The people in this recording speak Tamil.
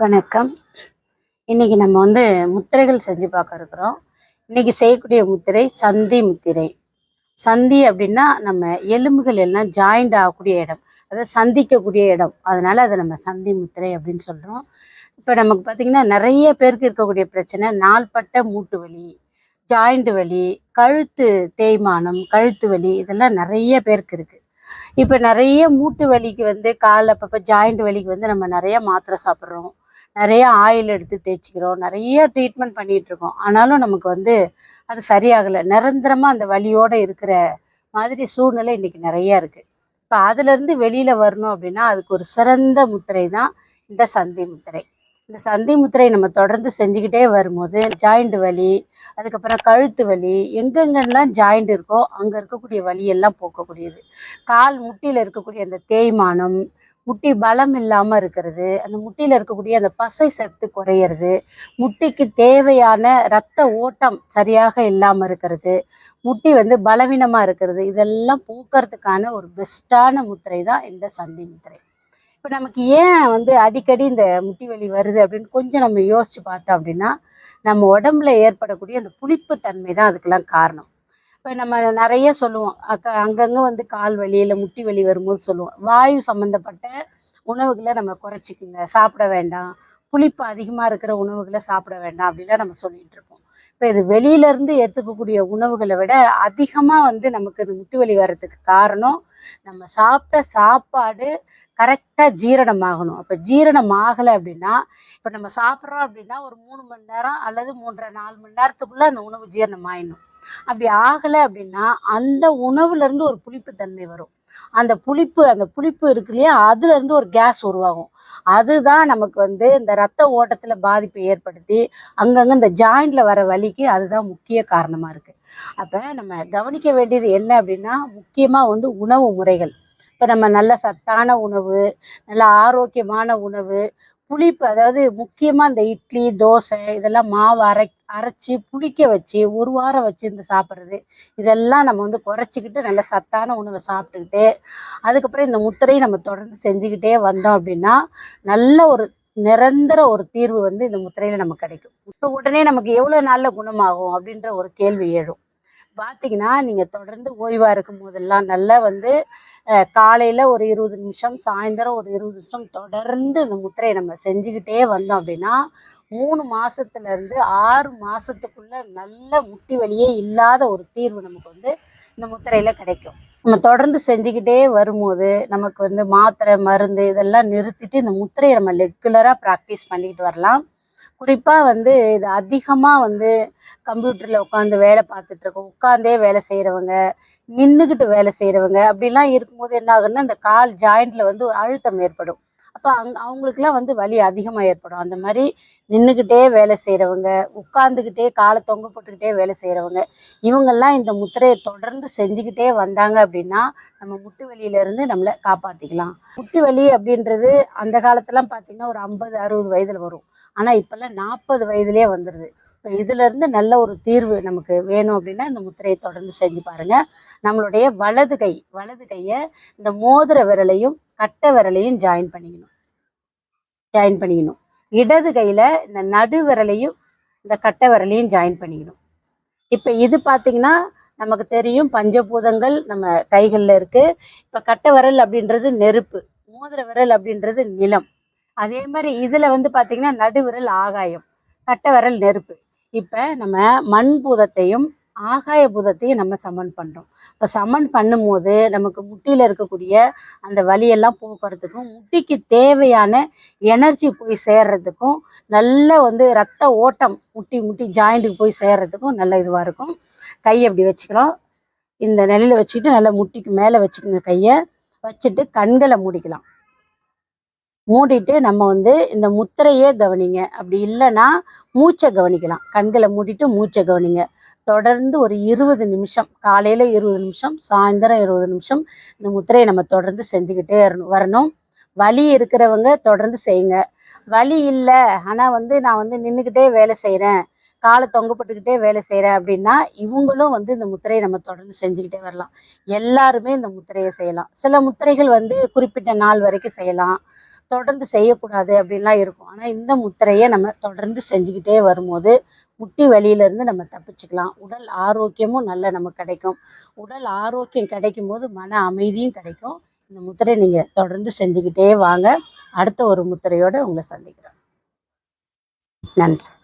வணக்கம். இன்றைக்கி நம்ம வந்து முத்திரைகள் செஞ்சு பார்க்க இருக்கிறோம். இன்னைக்கு செய்யக்கூடிய முத்திரை சந்தி முத்திரை. சந்தி அப்படின்னா நம்ம எலும்புகள் எல்லாம் ஜாயிண்ட் ஆகக்கூடிய இடம். அதாவது சந்திக்கக்கூடிய இடம். அதனால் அதை நம்ம சந்தி முத்திரை அப்படின்னு சொல்கிறோம் இப்போ நமக்கு பார்த்திங்கன்னா நிறைய பேருக்கு இருக்கக்கூடிய பிரச்சனை நாள்பட்ட மூட்டு வலி ஜாயிண்ட் வலி கழுத்து தேய்மானம் கழுத்து வலி இதெல்லாம் நிறைய பேருக்கு இருக்குது இப்போ நிறைய மூட்டு வலிக்கு வந்து கால் அப்பப்போ ஜாயிண்ட் வலிக்கு வந்து நம்ம நிறைய மாத்திரை சாப்பிட்றோம். நிறைய ஆயில் எடுத்து தேய்ச்சிக்கிறோம். நிறைய ட்ரீட்மெண்ட் பண்ணிகிட்ருக்கோம் ஆனாலும் நமக்கு வந்து அது சரியாகலை. நிரந்தரமாக அந்த வலியோடு இருக்கிற மாதிரி சூழ்நிலை இன்றைக்கி நிறையா இருக்குது இப்போ அதுலேருந்து வெளியில் வரணும் அப்படின்னா அதுக்கு ஒரு சிறந்த முத்திரை தான் இந்த சந்தி முத்திரை. இந்த சந்தி முத்திரை நம்ம தொடர்ந்து செஞ்சுக்கிட்டே வரும்போது ஜாயிண்ட் வலி அதுக்கப்புறம் கழுத்து வலி எங்கெங்கெல்லாம் ஜாயிண்ட் இருக்கோ அங்கே இருக்கக்கூடிய வலியெல்லாம் போக்கக்கூடியது. கால் முட்டியில் இருக்கக்கூடிய அந்த தேய்மானம் முட்டி பலம் இல்லாமல் இருக்கிறது. அந்த முட்டியில் இருக்கக்கூடிய அந்த பசை சத்து குறையிறது. முட்டிக்கு தேவையான இரத்த ஓட்டம் சரியாக இல்லாமல் இருக்கிறது. முட்டி வந்து பலவீனமாக இருக்கிறது. இதெல்லாம் போக்குறதுக்கான ஒரு பெஸ்ட்டான முத்திரை தான் இந்த சந்தி முத்திரை. இப்போ நமக்கு ஏன் வந்து அடிக்கடி இந்த முட்டி வலி வருது அப்படின்னு கொஞ்சம் நம்ம யோசித்து பார்த்தோம் அப்படின்னா நம்ம உடம்புல ஏற்படக்கூடிய அந்த புளிப்பு தன்மை தான் அதுக்கெல்லாம் காரணம். இப்போ நம்ம நிறைய சொல்லுவோம். அக்க அங்கங்கே வந்து கால் வலி இல்லை முட்டி வலி வரும்போது சொல்லுவோம். வாயு சம்மந்தப்பட்ட உணவுகளை நம்ம குறைச்சிக்குங்க. சாப்பிட வேண்டாம். புளிப்பு அதிகமாக இருக்கிற உணவுகளை சாப்பிட வேண்டாம் அப்படிலாம் நம்ம சொல்லிகிட்டு இருப்போம். இப்போ இது வெளியிலேருந்து எடுத்துக்கக்கூடிய உணவுகளை விட அதிகமாக வந்து நமக்கு இது முட்டு வலி வர்றதுக்கு காரணம் நம்ம சாப்பிட்ட சாப்பாடு கரெக்டாக ஜீரணமாகணும். அப்போ ஜீரணம் ஆகலை அப்படின்னா இப்போ நம்ம சாப்பிட்றோம் அப்படின்னா ஒரு மூணு மணி நேரம் அல்லது மூன்றரை நாலு மணி நேரத்துக்குள்ளே அந்த உணவு ஜீரணம் ஆயிடணும் அப்படி ஆகலை அப்படின்னா அந்த உணவுலேருந்து ஒரு புளிப்பு தன்மை வரும். அந்த புளிப்பு அந்த புளிப்பு இருக்கு இல்லையா அதுலேருந்து ஒரு கேஸ் உருவாகும். அதுதான் நமக்கு வந்து இந்த ரத்த ஓட்டத்தில் பாதிப்பை ஏற்படுத்தி அங்கங்கே இந்த ஜாயிண்டில் வர வலிக்கு அதுதான் முக்கிய காரணமாக இருக்குது அப்போ நம்ம கவனிக்க வேண்டியது என்ன அப்படின்னா முக்கியமாக வந்து உணவு முறைகள். இப்போ நம்ம நல்ல சத்தான உணவு நல்ல ஆரோக்கியமான உணவு புளிப்பு அதாவது முக்கியமாக இந்த இட்லி தோசை இதெல்லாம் மாவு அரை அரைச்சி புளிக்க வச்சு ஒரு வாரம் வச்சுருந்து சாப்பிட்றது. இதெல்லாம் நம்ம வந்து குறைச்சிக்கிட்டு நல்ல சத்தான உணவை சாப்பிட்டுக்கிட்டு அதுக்கப்புறம் இந்த முத்திரையை நம்ம தொடர்ந்து செஞ்சுக்கிட்டே வந்தோம் அப்படின்னா நல்ல ஒரு நிரந்தர ஒரு தீர்வு வந்து இந்த முத்திரையில் நமக்கு கிடைக்கும். இப்போ உடனே நமக்கு எவ்வளோ நாளில் குணமாகும் அப்படின்ற ஒரு கேள்வி எழும். பார்த்தீங்கன்னா நீங்கள் தொடர்ந்து ஓய்வாக இருக்கும் போதெல்லாம் நல்லா வந்து காலையில் ஒரு இருபது நிமிஷம் சாயந்தரம் ஒரு இருபது நிமிஷம் தொடர்ந்து இந்த முத்திரையை நம்ம செஞ்சுக்கிட்டே வந்தோம் அப்படின்னா மூணு மாதத்துலேருந்து ஆறு மாதத்துக்குள்ள நல்ல முட்டி வலியே இல்லாத ஒரு தீர்வு நமக்கு வந்து இந்த முத்திரையில் கிடைக்கும். நம்ம தொடர்ந்து செஞ்சுக்கிட்டே வரும்போது நமக்கு வந்து மாத்திரை மருந்து இதெல்லாம் நிறுத்திட்டு இந்த முத்திரையை நம்ம ரெகுலராக ப்ராக்டிஸ் பண்ணிக்கிட்டு வரலாம். குறிப்பாக வந்து இது அதிகமாக வந்து கம்ப்யூட்டரில் உட்காந்து வேலை பார்த்துட்ருக்கோம் உட்காந்தே வேலை செய்கிறவங்க நின்றுக்கிட்டு வேலை செய்கிறவங்க அப்படிலாம் இருக்கும்போது என்ன ஆகுன்னா இந்த கால் ஜாயிண்டில் வந்து ஒரு அழுத்தம் ஏற்படும். அப்போ அங் அவங்களுக்குலாம் வந்து வலி அதிகமாக ஏற்படும். அந்த மாதிரி நின்றுக்கிட்டே வேலை செய்கிறவங்க உட்காந்துக்கிட்டே காலை தொங்க போட்டுக்கிட்டே வேலை செய்கிறவங்க இவங்கெல்லாம் இந்த முத்திரையை தொடர்ந்து செஞ்சுக்கிட்டே வந்தாங்க அப்படின்னா நம்ம முட்டு வலியிலேருந்து நம்மளை காப்பாற்றிக்கலாம் முட்டு வலி அப்படின்றது அந்த காலத்துலாம் பார்த்திங்கன்னா ஒரு ஐம்பது அறுபது வயதில் வரும். ஆனால் இப்போல்லாம் நாற்பது வயதுலேயே வந்துடுது இப்போ இதிலேருந்து நல்ல ஒரு தீர்வு நமக்கு வேணும் அப்படின்னா இந்த முத்திரையை தொடர்ந்து செஞ்சு பாருங்கள் நம்மளுடைய வலது கை வலது கையை இந்த மோதிர விரலையும் கட்டை விரலையும் ஜாயின் பண்ணிக்கணும். ஜாயின் பண்ணிக்கணும். இடது கையில் இந்த நடு விரலையும் இந்த கட்டை விரலையும் ஜாயின் பண்ணிக்கணும். இப்போ இது பார்த்தீங்கன்னா நமக்கு தெரியும் பஞ்சபூதங்கள் நம்ம கைகளில் இருக்குது இப்போ கட்டை விரல் அப்படின்றது நெருப்பு மோதிர விரல் அப்படின்றது நிலம். அதே மாதிரி இதில் வந்து பார்த்திங்கன்னா நடுவிரல் ஆகாயம் கட்டை விரல் நெருப்பு. இப்போ நம்ம மண் பூதத்தையும் ஆகாய பூதத்தையும் நம்ம சமன் பண்ணுறோம் இப்போ சமன் பண்ணும்போது நமக்கு முட்டியில் இருக்கக்கூடிய அந்த வலியெல்லாம் போக்குறதுக்கும் முட்டிக்கு தேவையான எனர்ஜி போய் சேர்றதுக்கும் நல்ல வந்து ரத்த ஓட்டம் முட்டி முட்டி ஜாயிண்ட்டுக்கு போய் சேர்றதுக்கும் நல்ல இதுவாக இருக்கும். கையை அப்படி வச்சுக்கிறோம். இந்த நிலையில் வச்சுக்கிட்டு நல்லா முட்டிக்கு மேலே வச்சுக்கோங்க கையை. வச்சுட்டு கண்களை மூடிக்கலாம். மூடிட்டு நம்ம வந்து இந்த முத்திரையே கவனிங்க. அப்படி இல்லைன்னா மூச்சை கவனிக்கலாம். கண்களை மூடிட்டு மூச்சை கவனிங்க. தொடர்ந்து ஒரு இருபது நிமிஷம் காலையில் இருபது நிமிஷம் சாயந்தரம் இருபது நிமிஷம் இந்த முத்திரையை நம்ம தொடர்ந்து செஞ்சுக்கிட்டே வரணும் வரணும். வலி இருக்கிறவங்க தொடர்ந்து செய்யுங்க. வலி இல்லை ஆனால் வந்து நான் வந்து நின்றுக்கிட்டே வேலை செய்கிறேன் காலை தொங்கப்பட்டுக்கிட்டே வேலை செய்கிறேன் அப்படின்னா இவங்களும் வந்து இந்த முத்திரையை நம்ம தொடர்ந்து செஞ்சுக்கிட்டே வரலாம். எல்லாருமே இந்த முத்திரையை செய்யலாம். சில முத்திரைகள் வந்து குறிப்பிட்ட நாள் வரைக்கும் செய்யலாம். தொடர்ந்து செய்யக்கூடாது அப்படின்லாம் இருக்கும். ஆனால் இந்த முத்திரையை நம்ம தொடர்ந்து செஞ்சுக்கிட்டே வரும்போது முட்டி வலியிலேருந்து நம்ம தப்பிச்சுக்கலாம். உடல் ஆரோக்கியமும் நல்ல நமக்கு கிடைக்கும். உடல் ஆரோக்கியம் கிடைக்கும் போது மன அமைதியும் கிடைக்கும். இந்த முத்திரை நீங்கள் தொடர்ந்து செஞ்சுக்கிட்டே வாங்க. அடுத்த ஒரு முத்திரையோடு உங்களை சந்திக்கிறோம். நன்றி.